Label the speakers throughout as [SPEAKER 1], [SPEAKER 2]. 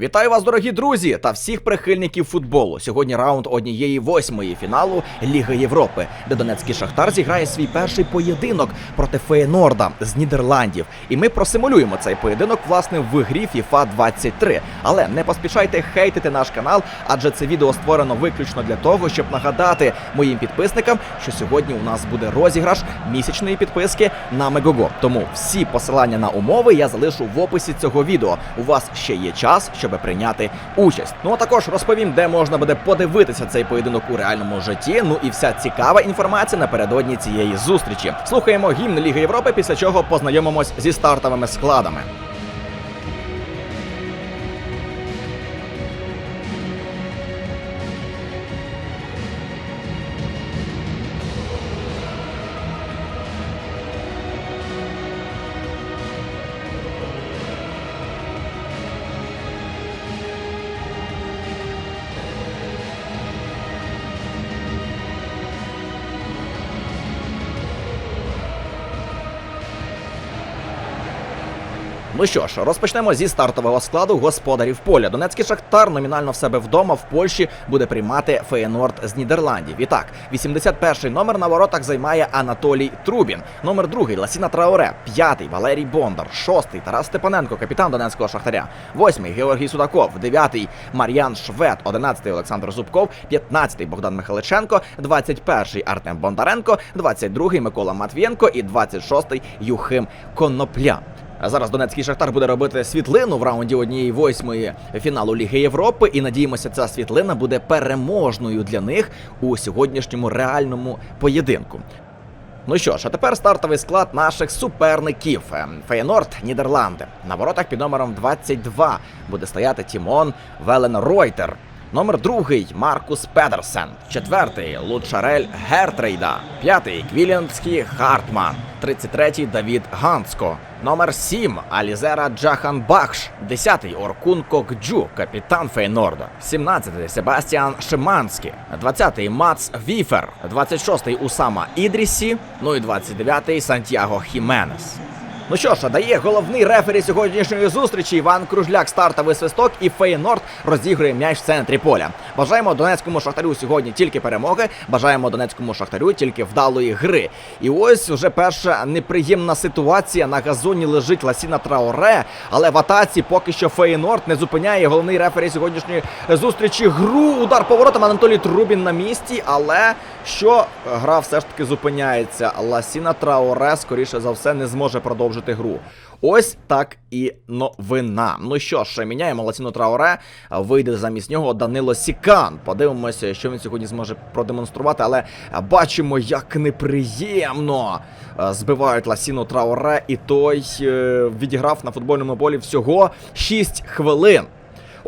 [SPEAKER 1] Вітаю вас, дорогі друзі, та всіх прихильників футболу. Сьогодні раунд однієї восьмої фіналу Ліги Європи, де Донецький Шахтар зіграє свій перший поєдинок проти Феєнорда з Нідерландів. І ми просимулюємо цей поєдинок власне в грі FIFA 23. Але не поспішайте хейтити наш канал, адже це відео створено виключно для того, щоб нагадати моїм підписникам, що сьогодні у нас буде розіграш місячної підписки на Мегого. Тому всі посилання на умови я залишу в описі цього відео. У вас ще є час, щоб прийняти участь. Ну а також розповім, де можна буде подивитися цей поєдинок у реальному житті. Ну і вся цікава інформація напередодні цієї зустрічі. Слухаємо гімн Ліги Європи, після чого познайомимось зі стартовими складами. Ну що ж, розпочнемо зі стартового складу господарів поля. Донецький шахтар номінально в себе вдома в Польщі буде приймати Феєнорд з Нідерландів. І так, 81-й номер на воротах займає Анатолій Трубін. Номер другий Ласіна Траоре, п'ятий Валерій Бондар, шостий Тарас Степаненко, капітан Донецького шахтаря, восьмий Георгій Судаков, дев'ятий Мар'ян Швед, одинадцятий Олександр Зубков, п'ятнадцятий Богдан Михайличенко, двадцять перший Артем Бондаренко, двадцять другий Микола Матвієнко. І двадцять шостий Юхим Конопля. Зараз Донецький Шахтар буде робити світлину в раунді однієї восьмої фіналу Ліги Європи. І надіємося, ця світлина буде переможною для них у сьогоднішньому реальному поєдинку. Ну що ж, а тепер стартовий склад наших суперників. Ем, Феєнорд, Нідерланди. На воротах під номером 22 буде стояти Тімон Велен Ройтер. Номер другий Маркус Педерсен. Четвертий Лучарель Гертрейда. П'ятий Квілінський Хартман. 33-й Давід Ганско. Номер 7 Алізера Джахан Бахш. 10-й Оркун Кокджу, капітан Фейнорда. 17-й Себастіан Шиманський. 20-й Мац Віфер. 26-й Усама Ідрісі. Ну і 29-й Сантьяго Хіменес. Ну що ж, а дає головний рефері сьогоднішньої зустрічі Іван Кружляк стартовий свисток і Фейнорд розігрує м'яч в центрі поля. Бажаємо Донецькому шахтарю сьогодні тільки перемоги. Бажаємо Донецькому шахтарю тільки вдалої гри. І ось уже перша неприємна ситуація. На газоні лежить Ласіна Траоре, але в атаці поки що Фейнорд не зупиняє головний рефері сьогоднішньої зустрічі. Гру удар поворотом Анатолій Трубін на місці, але що гра все ж таки зупиняється. Ласіна Траоре, скоріше за все, не зможе продовжити гру. Ось так і новина. Ну що ж, міняємо Ласіну Траоре. Вийде замість нього Данило Сікан. Подивимося, що він сьогодні зможе продемонструвати, але бачимо, як неприємно е, збивають Ласіну Траоре, і той е, відіграв на футбольному полі всього 6 хвилин.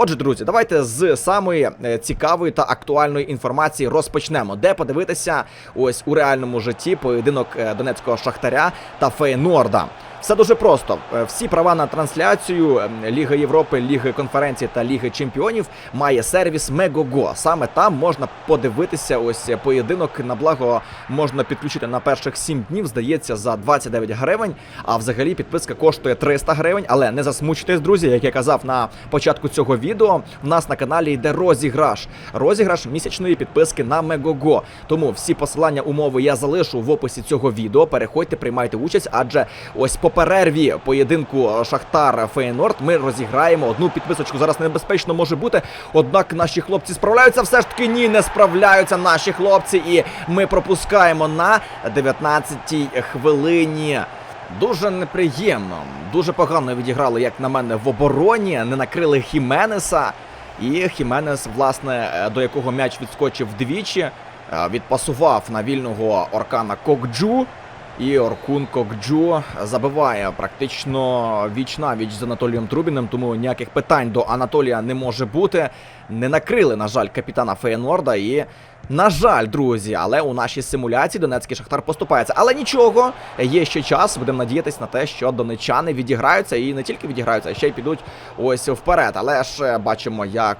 [SPEAKER 1] Отже, друзі, давайте з самої е, цікавої та актуальної інформації розпочнемо, де подивитися ось у реальному житті поєдинок е, Донецького Шахтаря та Фейнорда. Все дуже просто. Е, Всі права на трансляцію ем, Ліги Європи, Ліги конференції та Ліги Чемпіонів має сервіс Мегого. Саме там можна подивитися ось поєдинок. На благо можна підключити на перших 7 днів, здається, за 29 гривень. А взагалі підписка коштує 300 гривень. Але не засмучуйтесь, друзі, як я казав на початку цього відео. В нас на каналі йде розіграш. Розіграш місячної підписки на Мегого. Тому всі посилання умови я залишу в описі цього відео. Переходьте, приймайте участь, адже ось по перерві поєдинку Шахтар Фейнорд ми розіграємо одну підписочку. Зараз небезпечно може бути. Однак наші хлопці справляються. Все ж таки ні, не справляються наші хлопці, і ми пропускаємо на 19-й хвилині. Дуже неприємно, дуже погано відіграли, як на мене, в обороні. Не накрили Хіменеса. І Хіменес, власне, до якого м'яч відскочив двічі, е, відпасував на вільного Оркана Кокджу. І Оркун Кокджу забиває практично віч на віч з Анатолієм Трубіним, тому ніяких питань до Анатолія не може бути. Не накрили, на жаль, капітана Фейнорда. І, на жаль, друзі, але у нашій симуляції Донецький Шахтар поступається. Але нічого, є ще час. Будемо надіятися на те, що донечани відіграються і не тільки відіграються, а ще й підуть ось вперед. Але ж е, бачимо, як.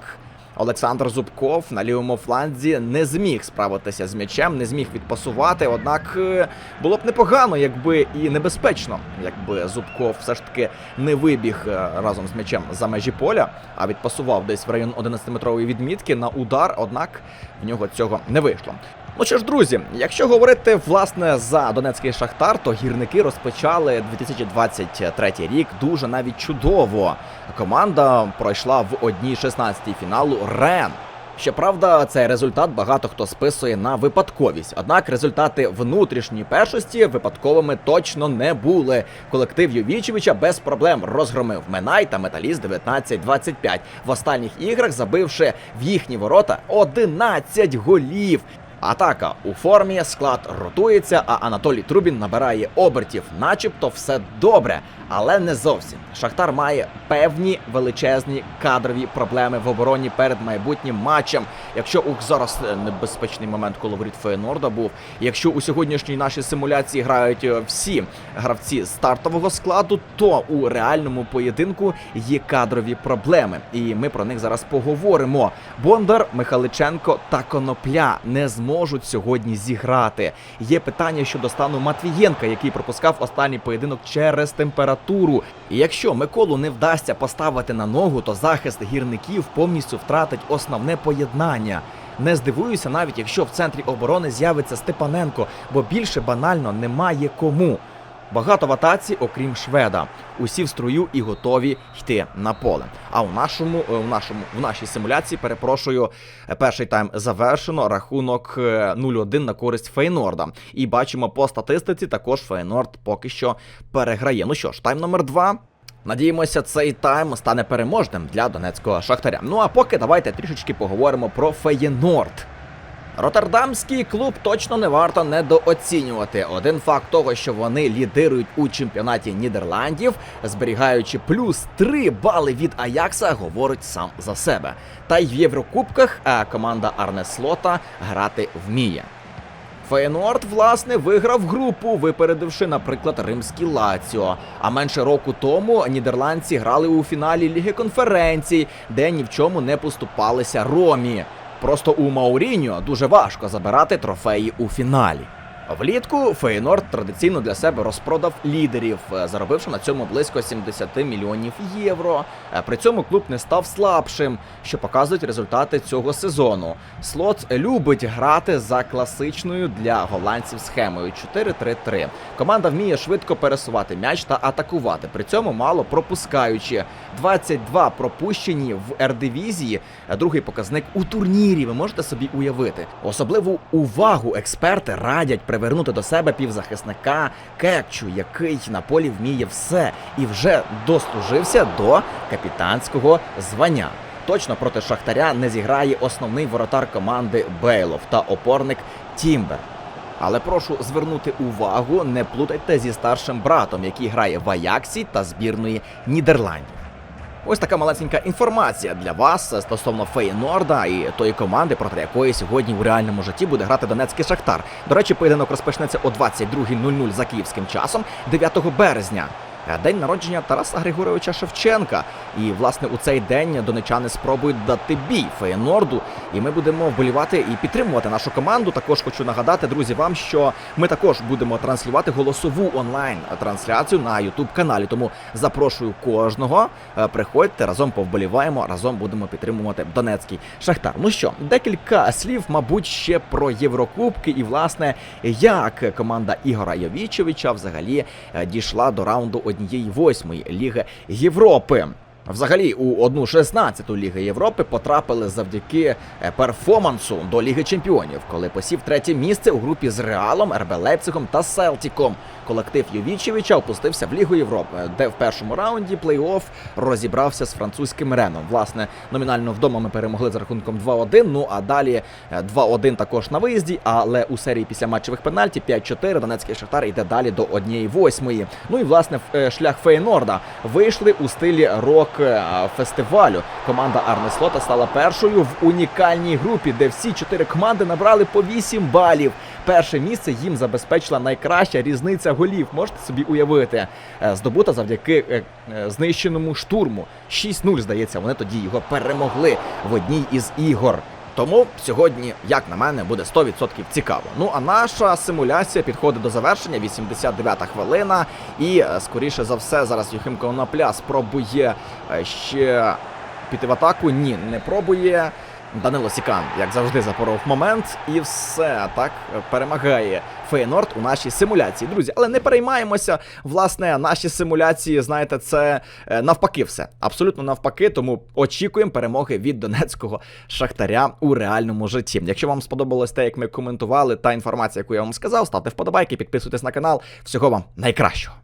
[SPEAKER 1] Олександр Зубков на лівому фланзі не зміг справитися з м'ячем, не зміг відпасувати. Однак е, було б непогано, якби і небезпечно, якби Зубков все ж таки не вибіг е, разом з м'ячем за межі поля, а відпасував десь в район 11-метрової відмітки на удар. Однак в нього цього не вийшло. Ну що ж, друзі, якщо говорити власне за Донецький Шахтар, то гірники розпочали 2023 рік дуже навіть чудово. Команда пройшла в одній 16-й фіналу Рен. Щоправда, цей результат багато хто списує на випадковість. Однак результати внутрішньої першості випадковими точно не були. Колектив Йовічевича без проблем розгромив Менай та Металіст 19-25, в останніх іграх забивши в їхні ворота 11 голів. Атака у формі, склад ротується, а Анатолій Трубін набирає обертів, начебто все добре, але не зовсім. Шахтар має певні величезні кадрові проблеми в обороні перед майбутнім матчем. Якщо у зараз небезпечний момент, коли воріт Фейнорда був, якщо у сьогоднішній нашій симуляції грають е, всі гравці стартового складу, то у реальному поєдинку є кадрові проблеми, і ми про них зараз поговоримо. Бондар, Михаличенко та Конопля не зможуть сьогодні зіграти. Є питання щодо стану Матвієнка, який пропускав останній поєдинок через температуру. І якщо Миколу не вдасться поставити на ногу, то захист гірників повністю втратить основне поєднання. Не здивуюся, навіть якщо в центрі оборони з'явиться Степаненко, бо більше банально немає кому. Багато в атаці, окрім шведа. Усі в струю і готові йти на поле. А у нашому, е, в нашому, в нашій симуляції, перепрошую, е, перший тайм завершено. Рахунок е, 0-1 на користь Фейнорда. І бачимо по статистиці, також Фейнорд поки що переграє. Ну що ж, тайм номер 2 Надіємося, цей тайм стане переможним для донецького шахтаря. Ну а поки давайте трішечки поговоримо про Феєнорд. Роттердамський клуб точно не варто недооцінювати. Один факт того, що вони лідирують у чемпіонаті Нідерландів, зберігаючи плюс 3 бали від Аякса, говорить сам за себе. Та й в Єврокубках команда Арне Слота грати вміє. Фейнорд, власне, виграв групу, випередивши, наприклад, римський Лаціо. А менше року тому нідерландці грали у фіналі Ліги конференцій, де ні в чому не поступалися Ромі. Просто у Мауріньо дуже важко забирати трофеї у фіналі. Влітку Фейнорд традиційно для себе розпродав лідерів, е, заробивши на цьому близько 70 мільйонів євро. Е, При цьому клуб не став слабшим, що показують результати цього сезону. Слот любить грати за класичною для голландців схемою 4-3-3. Команда вміє швидко пересувати м'яч та атакувати, при цьому мало пропускаючи. 22 пропущені в Р-дивізії, е, другий показник у турнірі. Ви можете собі уявити. Особливу увагу експерти радять привернути до себе півзахисника Кекчу, який на полі вміє все і вже дослужився до капітанського звання. Точно проти Шахтаря не зіграє основний воротар команди Бейлов та опорник Тімбер. Але прошу звернути увагу, не плутайте зі старшим братом, який грає в Аяксі та збірної Нідерландів. Ось така малесенька інформація для вас стосовно Фейнорда і тої команди, проти якої сьогодні у реальному житті буде грати Донецький Шахтар. До речі, поєдинок розпочнеться о 22.00 за київським часом 9 березня. День народження Тараса Григоровича Шевченка. І власне у цей день донечани спробують дати бій Феєнорду. І ми будемо вболівати і підтримувати нашу команду. Також хочу нагадати, друзі, вам, що ми також будемо транслювати голосову онлайн трансляцію на Ютуб каналі. Тому запрошую кожного. Е, Приходьте разом повболіваємо, разом будемо підтримувати Донецький Шахтар. Ну що, декілька слів, мабуть, ще про Єврокубки, і власне як команда Ігора Йовічевича взагалі е, дійшла до раунду однієї восьмої Ліги Європи. Взагалі, у одну 16-ту Ліги Європи потрапили завдяки е, перформансу до Ліги Чемпіонів, коли посів третє місце у групі з Реалом, РБ Лейпцигом та Селтіком. Колектив Йовічевича опустився в Лігу Європи, де в першому раунді плей-офф розібрався з французьким Реном. Власне, номінально вдома ми перемогли за рахунком 2-1. Ну а далі е, 2-1 також на виїзді. Але у серії після матчевих пенальті 5-4 Донецький Шахтар йде далі до однієї восьмої. Ну і власне е, шлях Фейнорда вийшли у стилі рок е, фестивалю. Команда Арне Слота стала першою в унікальній групі, де всі чотири команди набрали по 8 балів. перше місце їм забезпечила найкраща різниця голів. Можете собі уявити, Е, здобута завдяки е, знищеному штурму. 6-0, здається, вони тоді його перемогли в одній із ігор. Тому сьогодні, як на мене, буде 100% цікаво. Ну а наша симуляція підходить до завершення. 89-та хвилина. І е, скоріше за все, зараз Юхим Конопля спробує е, ще піти в атаку. Ні, не пробує. Данило Сікан, як завжди, запоров момент, і все так перемагає Фейнорд у нашій симуляції. Друзі, але не переймаємося. Власне, наші симуляції, знаєте, це е, навпаки все. Абсолютно навпаки, тому очікуємо перемоги від донецького шахтаря у реальному житті. Якщо вам сподобалось те, як ми коментували, та інформація, яку я вам сказав, ставте вподобайки, підписуйтесь на канал. Всього вам найкращого.